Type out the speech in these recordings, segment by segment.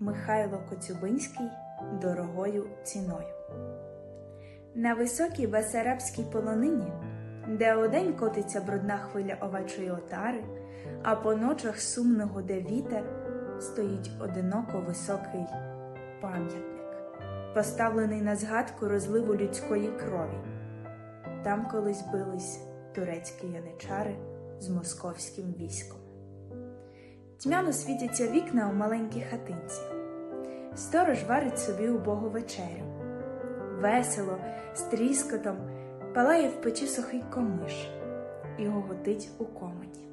Михайло Коцюбинський дорогою ціною. На високій Басарабській полонині, де одень котиться брудна хвиля овечої отари, а по ночах сумно гуде вітер, стоїть одиноко високий пам'ятник, поставлений на згадку розливу людської крові. Там колись бились турецькі яничари з московським військом. Тьмяно світяться вікна у маленькій хатинці. Сторож варить собі убогу вечерю. Весело, з тріскотом палає в печі сухий комиш і гоготить у комені.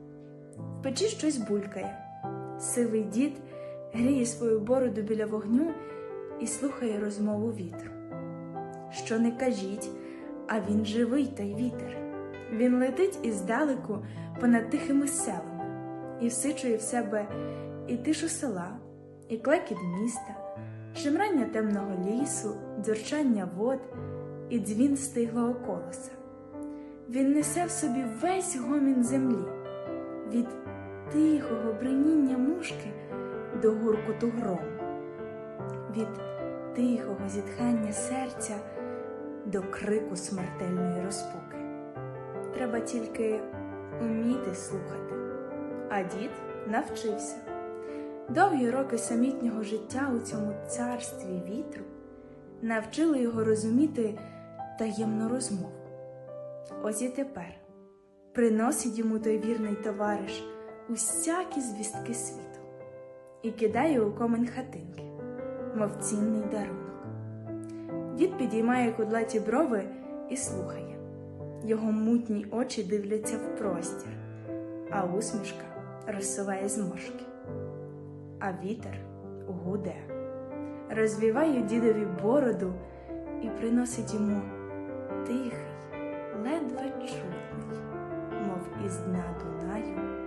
В печі щось булькає. Сивий дід гріє свою бороду біля вогню і слухає розмову вітру. Що не кажіть, а він живий той вітер. Він летить іздалеку понад тихими селами і всичує в себе і тишу села, і клекіт міста, шимрання темного лісу, дзюрчання вод і дзвін стиглого колоса. Він несе в собі весь гомін землі, від тихого бриніння мушки до гуркоту грому, від тихого зітхання серця до крику смертельної розпуки. Треба тільки уміти слухати. А дід навчився. Довгі роки самітнього життя у цьому царстві вітру навчили його розуміти таємну розмову. Ось і тепер приносить йому той вірний товариш усякі звістки світу і кидає у комень хатинки, мов цінний дарунок. Дід підіймає кудлаті брови і слухає. Його мутні очі дивляться в простір, а усмішка розсуває зморшки. А вітер гуде, розвіває дідові бороду і приносить йому тихий, ледве чутний, мов із дна Дунаю,